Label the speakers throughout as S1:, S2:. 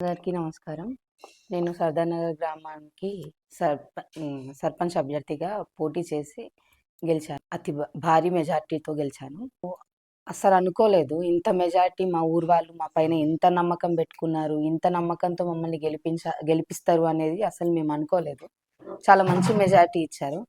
S1: అందరికీ నమస్కారం. నేను సర్దార్నగర్ గ్రామానికి సర్ప సర్పంచ్ అభ్యర్థిగా పోటీ చేసి గెలిచాను. అతి భారీ మెజార్టీతో గెలిచాను. అసలు అనుకోలేదు. ఇంత మెజార్టీ మా ఊరు వాళ్ళు మా పైన ఇంత నమ్మకం పెట్టుకున్నారు. ఇంత నమ్మకంతో మమ్మల్ని గెలిపించ గెలిపిస్తారు అనేది అసలు మేము అనుకోలేదు. చాలా మంచి మెజార్టీ ఇచ్చారు.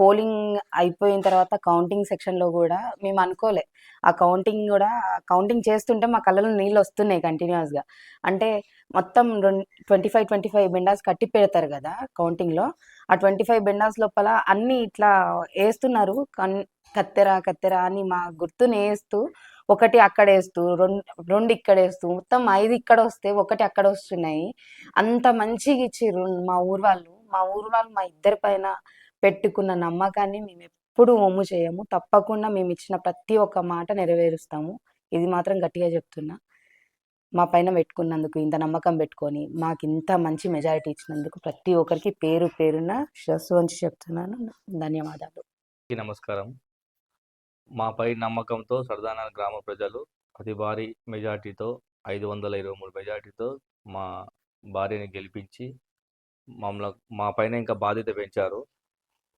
S1: పోలింగ్ అయిపోయిన తర్వాత కౌంటింగ్ సెక్షన్లో కూడా మేము అనుకోలే. ఆ కౌంటింగ్ కూడా కౌంటింగ్ చేస్తుంటే మా కళ్ళలో నీళ్ళు వస్తున్నాయి కంటిన్యూస్గా అంటే మొత్తం రెండు ట్వంటీ ఫైవ్ ట్వంటీ ఫైవ్ బెండాస్ కట్టి పెడతారు కదా కౌంటింగ్లో ఆ ట్వంటీ ఫైవ్ బెండాస్ లోపల అన్ని ఇట్లా వేస్తున్నారు. కన్ కత్తెర కత్తెర అని మా గుర్తుని వేస్తూ ఒకటి అక్కడ వేస్తూ రెండు రెండు ఇక్కడ వేస్తూ మొత్తం ఐదు ఇక్కడ వస్తే ఒకటి అక్కడ వస్తున్నాయి. అంత మంచిగా ఇచ్చిర్రు మా ఊరు వాళ్ళు. మా ఊరు వాళ్ళు మా ఇద్దరి పైన పెట్టుకున్న నమ్మకాన్ని మేము ఎప్పుడు ఒమ్ము చేయము. తప్పకుండా మేము ఇచ్చిన ప్రతి ఒక్క మాట నెరవేరుస్తాము. ఇది మాత్రం గట్టిగా చెప్తున్నా. మా పైన పెట్టుకున్నందుకు ఇంత నమ్మకం పెట్టుకొని మాకు ఇంత మంచి మెజారిటీ ఇచ్చినందుకు ప్రతి ఒక్కరికి పేరు పేరున శిరస్సు వంచి చెప్తున్నాను. ధన్యవాదాలు.
S2: నమస్కారం. మాపై నమ్మకంతో సరదాన గ్రామ ప్రజలు అతి భారీ మెజార్టీతో ఐదు వందల ఇరవై మూడు మెజార్టీతో మా భార్యని గెలిపించి మమ్మల్ని మా పైన ఇంకా బాధ్యత పెంచారు.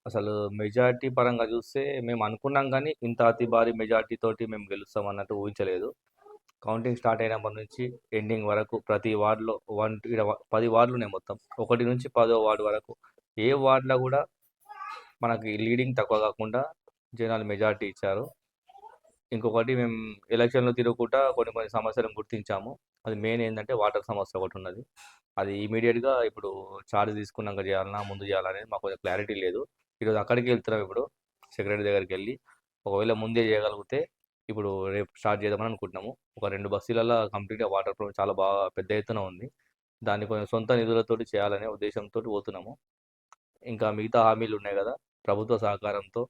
S2: అసలు మెజార్టీ పరంగా చూస్తే మేము అనుకున్నాం కానీ ఇంత అతి భారీ మెజార్టీ తోటి మేము గెలుస్తాం అన్నట్టు ఊహించలేదు. కౌంటింగ్ స్టార్ట్ అయినప్పటి నుంచి ఎండింగ్ వరకు ప్రతి వార్డులో వన్ ఇక్కడ పది వార్డులు ఉన్నాయి మొత్తం. ఒకటి నుంచి పదో వార్డు వరకు ఏ వార్డులో కూడా మనకి లీడింగ్ తక్కువ కాకుండా జనాలు మెజార్టీ ఇచ్చారు. ఇంకొకటి మేము ఎలక్షన్లో తిరుగుకుంటా కొన్ని కొన్ని సమస్యలను గుర్తించాము. అది మెయిన్ ఏంటంటే వాటర్ సమస్య ఒకటి ఉన్నది. అది ఇమీడియట్గా ఇప్పుడు చార్జ్ తీసుకున్నాక చేయాలన్నా ముందు చేయాలనేది మాకు కొంచెం క్లారిటీ లేదు. ఈరోజు అక్కడికి వెళ్తున్నాం ఇప్పుడు సెక్రటరీ దగ్గరికి వెళ్ళి. ఒకవేళ ముందే చేయగలిగితే ఇప్పుడు రేపు స్టార్ట్ చేద్దామని అనుకుంటున్నాము. ఒక రెండు బస్సులలో కంప్లీట్గా వాటర్ ప్రాబ్లం చాలా బాగా పెద్ద ఎత్తున ఉంది. దాన్ని కొంచెం సొంత నిధులతోటి చేయాలనే ఉద్దేశంతో పోతున్నాము. ఇంకా మిగతా హామీలు ఉన్నాయి కదా ప్రభుత్వ సహకారంతో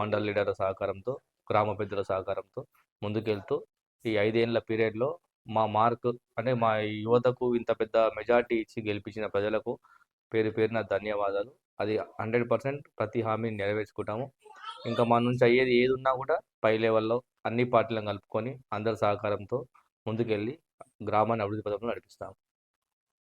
S2: మండల లీడర్ల సహకారంతో గ్రామ పెద్దల సహకారంతో ముందుకెళ్తూ ఈ ఐదేళ్ళ పీరియడ్లో మా మార్క్ అంటే మా యువతకు ఇంత పెద్ద మెజార్టీ ఇచ్చి గెలిపించిన ప్రజలకు పేరు పేరున ధన్యవాదాలు. అది హండ్రెడ్ పర్సెంట్ ప్రతి హామీని నెరవేర్చుకుంటాము. ఇంకా మన నుంచి అయ్యేది ఏది ఉన్నా కూడా పై లెవెల్లో అన్ని పార్టీలను కలుపుకొని అందరి సహకారంతో ముందుకెళ్ళి గ్రామాన్ని అభివృద్ధి పథంలో నడిపిస్తాము.